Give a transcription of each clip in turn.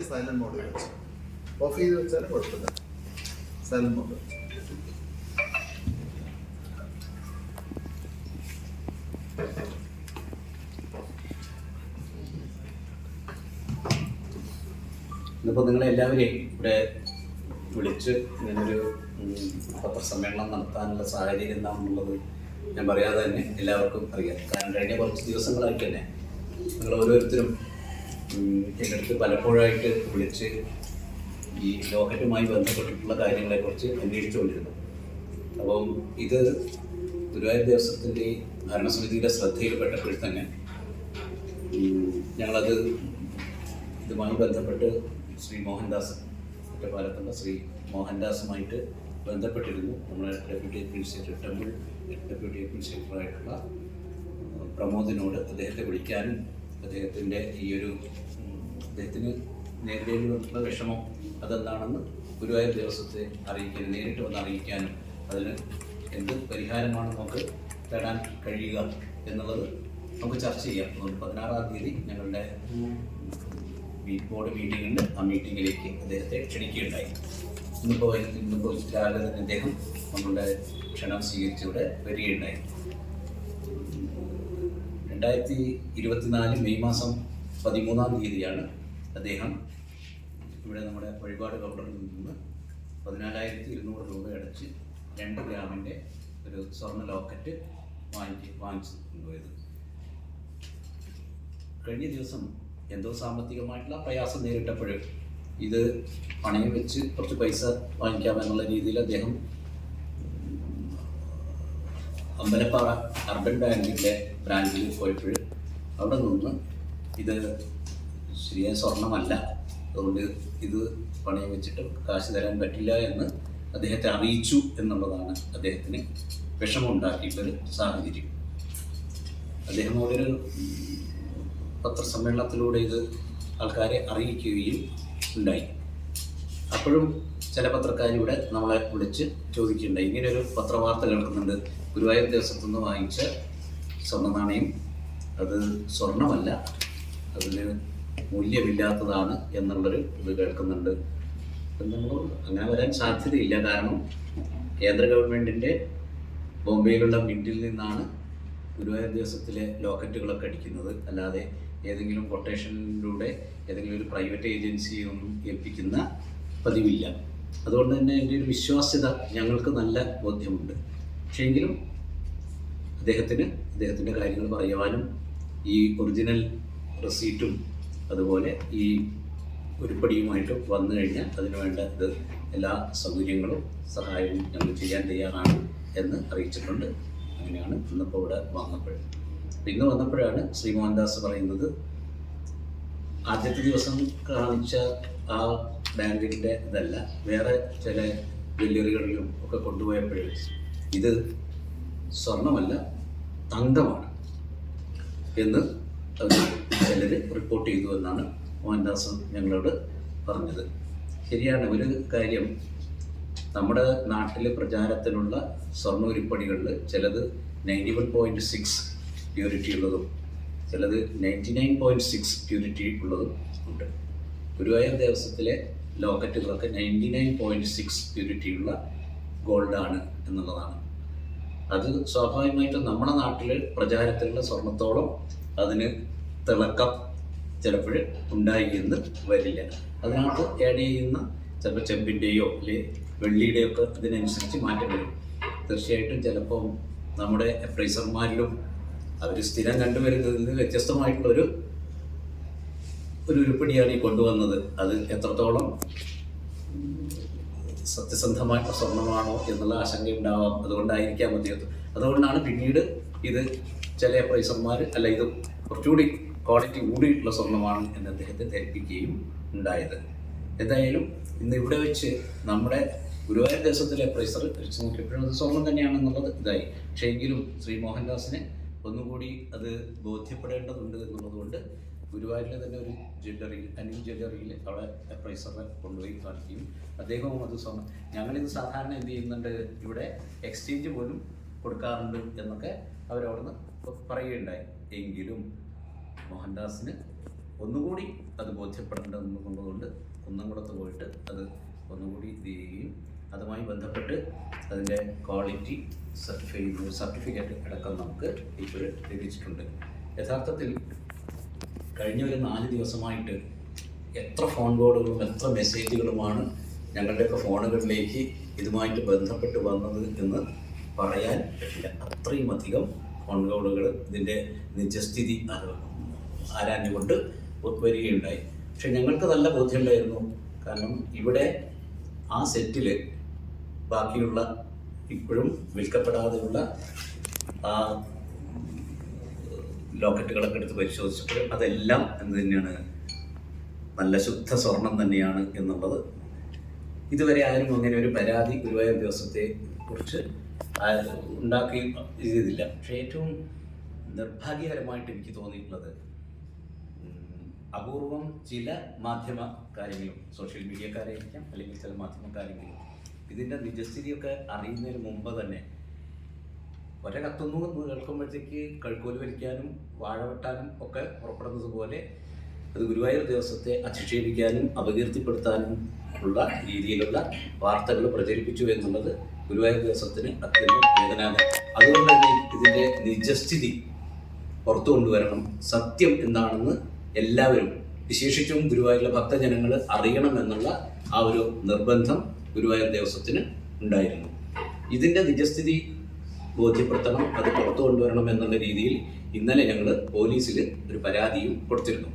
Silent mode വെച്ചു. Of ചെയ്ത് വെച്ചാലും കുഴപ്പമില്ല. സൈലന്റ് മോഡ് ഇന്നിപ്പോൾ നിങ്ങളെല്ലാവരെയും ഇവിടെ വിളിച്ച് ഇങ്ങനൊരു പത്രസമ്മേളനം നടത്താനുള്ള സാഹചര്യം എന്താണെന്നുള്ളത് ഞാൻ പറയാതെ തന്നെ എല്ലാവർക്കും അറിയാം. കാരണം കഴിഞ്ഞ കുറച്ച് ദിവസങ്ങളായിട്ട് തന്നെ നിങ്ങൾ ഓരോരുത്തരും എന്റെ അടുത്ത് പലപ്പോഴായിട്ട് വിളിച്ച് ഈ ലോക്കറ്റുമായി ബന്ധപ്പെട്ടിട്ടുള്ള കാര്യങ്ങളെക്കുറിച്ച് അന്വേഷിച്ചുകൊണ്ടിരുന്നു. അപ്പം ഇത് ഗുരുവായൂർ ദേവസ്വത്തിന്റെ ഭരണസമിതിയുടെ ശ്രദ്ധയിൽപ്പെട്ടപ്പോൾ തന്നെ. ഞങ്ങളത് ഇതുമായി ബന്ധപ്പെട്ട് ശ്രീ മോഹൻദാസ് ഒറ്റപ്പാലത്തുള്ള ശ്രീ മോഹൻദാസുമായിട്ട് ബന്ധപ്പെട്ടിരുന്നു. നമ്മുടെ ഡെപ്യൂട്ടി അഡ്മിനിസ്ട്രേറ്റർ ടെമ്പിൾ ഡെപ്യൂട്ടി അഡ്മിനിസ്ട്രേറ്ററായിട്ടുള്ള പ്രമോദിനോട് അദ്ദേഹത്തെ വിളിക്കാനും അദ്ദേഹത്തിന്റെ ഈ ഒരു അദ്ദേഹത്തിന് നേരിടേണ്ടി വന്നിട്ടുള്ള വിഷമം അതെന്താണെന്ന് ഗുരുവായൂർ ദേവസ്വത്തെ അറിയിക്കാനും നേരിട്ട് വന്ന് അറിയിക്കാനും അതിന് എന്ത് പരിഹാരമാണ് നമുക്ക് തേടാൻ കഴിയുക എന്നുള്ളത് നമുക്ക് ചർച്ച ചെയ്യാം. അതുകൊണ്ട് പതിനാറാം തീയതി ഞങ്ങളുടെ ബോർഡ് മീറ്റിംഗുണ്ട് ആ മീറ്റിങ്ങിലേക്ക് അദ്ദേഹത്തെ ക്ഷണിക്കുകയുണ്ടായി. ഇന്നിപ്പോൾ ഇന്നിപ്പോൾ രാവിലെ തന്നെ അദ്ദേഹം നമ്മളുടെ ക്ഷണം സ്വീകരിച്ചിവിടെ വരികയുണ്ടായി. രണ്ടായിരത്തി ഇരുപത്തിനാല് മെയ് മാസം പതിമൂന്നാം തീയതിയാണ് അദ്ദേഹം ഇവിടെ നമ്മുടെ വഴിപാട് കൗണ്ടറിൽ നിന്ന് പതിനാലായിരത്തി ഇരുന്നൂറ് രൂപ അടച്ച് രണ്ട് ഗ്രാമിന്റെ ഒരു സ്വർണ ലോക്കറ്റ് വാങ്ങിച്ച് വാങ്ങിച്ച് കൊണ്ടുപോയത്. കഴിഞ്ഞ ദിവസം എന്തോ സാമ്പത്തികമായിട്ടുള്ള പ്രയാസം നേരിട്ടപ്പോൾ ഇത് പണയം വെച്ച് കുറച്ച് പൈസ വാങ്ങിക്കാമെന്നുള്ള രീതിയിൽ അദ്ദേഹം അമ്പലപ്പാറ അർബൻ ബാങ്കിന്റെ ബ്രാഞ്ചിൽ പോയപ്പോൾ അവിടെ നിന്ന് ഇത് ശരിയായ സ്വർണമല്ല. അതുകൊണ്ട് ഇത് പണയം വെച്ചിട്ട് കാശ് തരാൻ പറ്റില്ല എന്ന് അദ്ദേഹത്തെ അറിയിച്ചു എന്നുള്ളതാണ് അദ്ദേഹത്തിന് വിഷമമുണ്ടാക്കിയിട്ടൊരു സാഹചര്യം. അദ്ദേഹം ഒരു പത്രസമ്മേളനത്തിലൂടെ ഇത് ആൾക്കാരെ അറിയിക്കുകയും ഉണ്ടായി. അപ്പോഴും ചില പത്രക്കാർ ഇവിടെ നമ്മളെ വിളിച്ച് ചോദിക്കുന്നുണ്ട്. ഇങ്ങനെ ഒരു പത്രവാർത്ത കേൾക്കുന്നുണ്ട് ഗുരുവായൂർ ദേവസ്വത്തു നിന്ന് വാങ്ങിച്ച സ്വർണ നാണയം. അത് സ്വർണമല്ല അതിന് മൂല്യമില്ലാത്തതാണ് എന്നുള്ളൊരു ഇത് കേൾക്കുന്നുണ്ട്. നമ്മൾ അങ്ങനെ വരാൻ സാധ്യതയില്ല. കാരണം കേന്ദ്ര ഗവൺമെന്റിന്റെ ബോംബെയിലുള്ള മിഡിൽ നിന്നാണ് ഗുരുവായൂർ ദിവസത്തിലെ ലോക്കറ്റുകളൊക്കെ അടിക്കുന്നത്. അല്ലാതെ ഏതെങ്കിലും കൊട്ടേഷനിലൂടെ ഏതെങ്കിലും ഒരു പ്രൈവറ്റ് ഏജൻസിയൊന്നും ഏൽപ്പിക്കുന്ന പതിവില്ല. അതുകൊണ്ട് തന്നെ എന്റെ ഒരു വിശ്വാസ്യത ഞങ്ങൾക്ക് നല്ല ബോധ്യമുണ്ട്. പക്ഷേ എങ്കിലും അദ്ദേഹത്തിന് അദ്ദേഹത്തിന്റെ കാര്യങ്ങൾ പറയുവാനും ഈ ഒറിജിനൽ റെസീറ്റും അതുപോലെ ഈ ഉരുപ്പടിയുമായിട്ട് വന്നു കഴിഞ്ഞാൽ അതിനുവേണ്ട ഇത് എല്ലാ സൗകര്യങ്ങളും സഹായവും ഞങ്ങൾ ചെയ്യാൻ തയ്യാറാണ് എന്ന് അറിയിച്ചിട്ടുണ്ട്. അങ്ങനെയാണ് ഇന്നിപ്പോൾ ഇവിടെ വന്നപ്പോൾ. ഇന്ന് വന്നപ്പോഴാണ് ശ്രീ മോഹൻദാസ് പറയുന്നത് ആദ്യത്തെ ദിവസം കാണിച്ച ആ ബാങ്കിന്റെ ഇതല്ല വേറെ ചില ജ്വല്ലറികളിലും ഒക്കെ കൊണ്ടുപോയപ്പോൾ ഇത് സ്വർണമല്ല തങ്കമാണ് എന്ന് ചിലർ റിപ്പോർട്ട് ചെയ്തു എന്നാണ് മോഹൻദാസ് ഞങ്ങളോട് പറഞ്ഞത്. ശരിയാണ് ഒരു കാര്യം നമ്മുടെ നാട്ടിൽ പ്രചാരത്തിലുള്ള സ്വർണ ഉരുപ്പടികളിൽ ചിലത് ninety one point six purity ഉള്ളതും ചിലത് ninety nine point six purity ഉള്ളതും ഉണ്ട്. ഗുരുവായൂർ ദേവസ്വത്തിലെ ലോക്കറ്റുകളൊക്കെ നയന്റി നയൻ പോയിന്റ് സിക്സ് പ്യൂരിറ്റിയുള്ള ഗോൾഡാണ് എന്നുള്ളതാണ്. അത് സ്വാഭാവികമായിട്ടും നമ്മുടെ നാട്ടിൽ പ്രചാരത്തിലുള്ള സ്വർണത്തോളം അതിന് തിളക്കം ചിലപ്പോൾ ഉണ്ടായി എന്ന് വരില്ല. അതിനകത്ത് ആഡ് ചെയ്യുന്ന ചിലപ്പോൾ ചെമ്പിന്റെയോ അല്ലെ വെള്ളിയുടെയോ ഒക്കെ ഇതിനനുസരിച്ച് മാറ്റം വരും. തീർച്ചയായിട്ടും ചിലപ്പം നമ്മുടെ അപ്രൈസർമാരിലും അവർ സ്ഥിരം കണ്ടുവരുന്നതിൽ വ്യത്യസ്തമായിട്ടുള്ളൊരു ഒരു ഉരുപ്പടിയാണ് ഈ കൊണ്ടുവന്നത്. അത് എത്രത്തോളം സത്യസന്ധമായിട്ട് സ്വർണമാണോ എന്നുള്ള ആശങ്ക ഉണ്ടാവാം അതുകൊണ്ടായിരിക്കാം അദ്ദേഹം. അതുകൊണ്ടാണ് പിന്നീട് ഇത് ചില പ്രൈസർമാർ അല്ല ഇത് കുറച്ചുകൂടി ക്വാളിറ്റി കൂടിയിട്ടുള്ള സ്വർണമാണ് എന്ന് അദ്ദേഹത്തെ ധരിപ്പിക്കുകയും ഉണ്ടായത്. എന്തായാലും ഇന്ന് ഇവിടെ വെച്ച് നമ്മുടെ ഗുരുവായൂർ ദേശത്തിലെ പ്രൈസർ തിരിച്ചു നോക്കിയപ്പോഴും സ്വർണം തന്നെയാണെന്നുള്ളത് ഇതായി. പക്ഷേ എങ്കിലും ശ്രീ മോഹൻദാസിനെ ഒന്നുകൂടി അത് ബോധ്യപ്പെടേണ്ടതുണ്ട് എന്നുള്ളതുകൊണ്ട് ഗുരുവായൂരിലെ തന്നെ ഒരു ജ്വല്ലറിയിൽ അനിൽ ജ്വല്ലറിയിൽ അവിടെ പ്രൈസറെ കൊണ്ടുപോയി കാണിക്കും. അദ്ദേഹവും അത് സ്വർണം ഞങ്ങളിത് സാധാരണ എന്ത് ചെയ്യുന്നുണ്ട് ഇവിടെ എക്സ്ചേഞ്ച് പോലും കൊടുക്കാറുണ്ട് എന്നൊക്കെ അവരവിടുന്ന് പറയുകയുണ്ടായി. എങ്കിലും മോഹൻദാസിന് ഒന്നുകൂടി അത് ബോധ്യപ്പെടേണ്ടതുകൊണ്ട് കുന്നംകുളത്ത് പോയിട്ട് അത് ഒന്നുകൂടി ഇത് ചെയ്യുകയും അതുമായി ബന്ധപ്പെട്ട് അതിന്റെ ക്വാളിറ്റി സർട്ടിഫൈ സർട്ടിഫിക്കറ്റ് അടക്കം നമുക്ക് ഇപ്പോൾ ലഭിച്ചിട്ടുണ്ട്. യഥാർത്ഥത്തിൽ കഴിഞ്ഞ ഒരു നാല് ദിവസമായിട്ട് എത്ര ഫോൺ കോളുകളും എത്ര മെസ്സേജുകളുമാണ് ഞങ്ങളുടെയൊക്കെ ഫോണുകളിലേക്ക് ഇതുമായിട്ട് ബന്ധപ്പെട്ട് വന്നത് എന്ന് പറയാൻ പറ്റില്ല. അത്രയും അധികം ഫോൺ കോളുകൾ ഇതിന്റെ നിജസ്ഥിതി ആരാഞ്ഞുകൊണ്ട് വരികയുണ്ടായി. പക്ഷെ ഞങ്ങൾക്ക് നല്ല ബോധ്യമുണ്ടായിരുന്നു. കാരണം ഇവിടെ ആ സെറ്റിൽ ബാക്കിയുള്ള ഇപ്പോഴും വിൽക്കപ്പെടാതെയുള്ള ആ ലോക്കറ്റുകളൊക്കെ എടുത്ത് പരിശോധിച്ചപ്പോൾ അതെല്ലാം എന്ത് തന്നെയാണ്? നല്ല ശുദ്ധ സ്വർണം തന്നെയാണ് എന്നുള്ളത്. ഇതുവരെ ആരും അങ്ങനെ ഒരു പരാതി ഗുരുവായൂർ ദിവസത്തെ കുറിച്ച് ഉണ്ടാക്കി ചെയ്തില്ല. പക്ഷേ ഏറ്റവും നിർഭാഗ്യകരമായിട്ട് എനിക്ക് തോന്നിയിട്ടുള്ളത് അപൂർവം ചില മാധ്യമ കാര്യങ്ങളും സോഷ്യൽ മീഡിയക്കാരായിരിക്കാം അല്ലെങ്കിൽ ചില മാധ്യമക്കാരെങ്കിലും ഇതിന്റെ നിജസ്ഥിതിയൊക്കെ അറിയുന്നതിന് മുമ്പ് തന്നെ ഒര കത്തുന്നു എന്ന് കേൾക്കുമ്പോഴത്തേക്ക് കഴുക്കോൽ വലിക്കാനും വാഴ വെട്ടാനും ഒക്കെ പുറപ്പെടുന്നത് പോലെ അത് ഗുരുവായൂർ ദിവസത്തെ അധിക്ഷേപിക്കാനും അപകീർത്തിപ്പെടുത്താനും ഉള്ള രീതിയിലുള്ള വാർത്തകൾ പ്രചരിപ്പിച്ചു എന്നുള്ളത് ഗുരുവായൂർ ദിവസത്തിന് അത്യന്തം വേദനാകരം അതുകൊണ്ട് തന്നെ ഇതിന്റെ നിജസ്ഥിതി പുറത്തു കൊണ്ടുവരണം. സത്യം എന്താണെന്ന് എല്ലാവരും വിശേഷിച്ചും ഗുരുവായൂരിലെ ഭക്തജനങ്ങൾ അറിയണം എന്നുള്ള ആ ഒരു നിർബന്ധം ഗുരുവായൂർ ദേവസ്വത്തിന് ഉണ്ടായിരുന്നു. ഇതിന്റെ നിജസ്ഥിതി ബോധ്യപ്പെടുത്തണം അത് പുറത്തു കൊണ്ടുവരണം എന്നുള്ള രീതിയിൽ ഇന്നലെ ഞങ്ങൾ പോലീസിൽ ഒരു പരാതിയും കൊടുത്തിരുന്നു.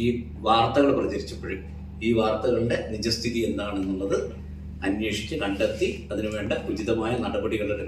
ഈ വാർത്തകൾ പ്രചരിച്ചപ്പോഴും ഈ വാർത്തകളുടെ നിജസ്ഥിതി എന്താണെന്നുള്ളത് അന്വേഷിച്ച് കണ്ടെത്തി അതിനുവേണ്ട ഉചിതമായ നടപടികൾ